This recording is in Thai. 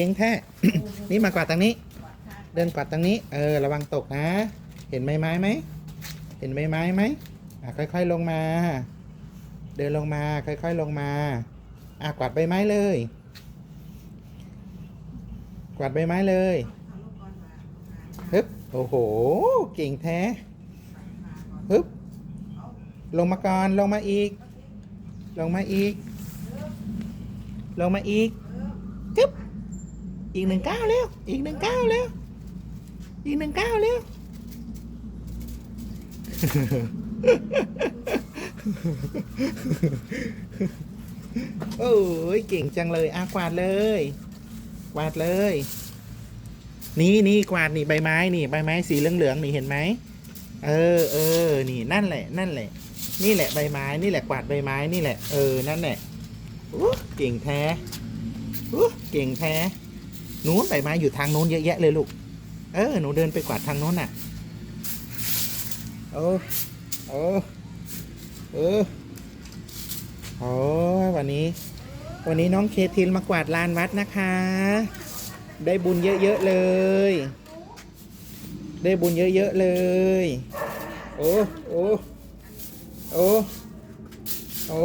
เก่งแท้ นี่มากวาดตรงนี้ เดินกวาดตรงนี้ เออ ระวังตกนะ เห็นใบไม้ไหม เห็นใบไม้ไหมอะค่อย ๆ ลงมา เดินลงมา ค่อย ๆ ลงมา อะกวาดใบไม้เลย กวาดใบไม้เลยฮึบ โอ้โห เก่งแท้ฮึบ ลงมาก่อน ลงมาอีก ลงมาอีก ลงมาอีกกึ๊บ อีกหนึ่งก้าวเร็วอีกหนึ่งก้าวเร็วอีกหนึ่งก้าวเร็วโอ้ยเก่งจังเลยอากวาดเลย กวาดเลย นี่นี่กวาดนี่ใบไม้นี่ใบไม้สีเหลืองๆนี่เห็นไหมเออเออนี่นั่นแหละ นั่นแหละ นี่แหละใบไม้นี่แหละกวาดใบไม้นี่แหละเออนั่นแหละอู้เก่งแท้อู้เก่งแท้ นู้นใบไม้อยู่ทางโน้นเยอะแยะเลยลูก เออ หนูเดินไปกวาดทางโน้นน่ะโอ้โอ้เออโอ้วันนี้ วันนี้น้องเคทินมากวาดลานวัดนะคะ ได้บุญเยอะๆเลย ได้บุญเยอะๆเลย โอ้ โอ้ โอ้ โอ้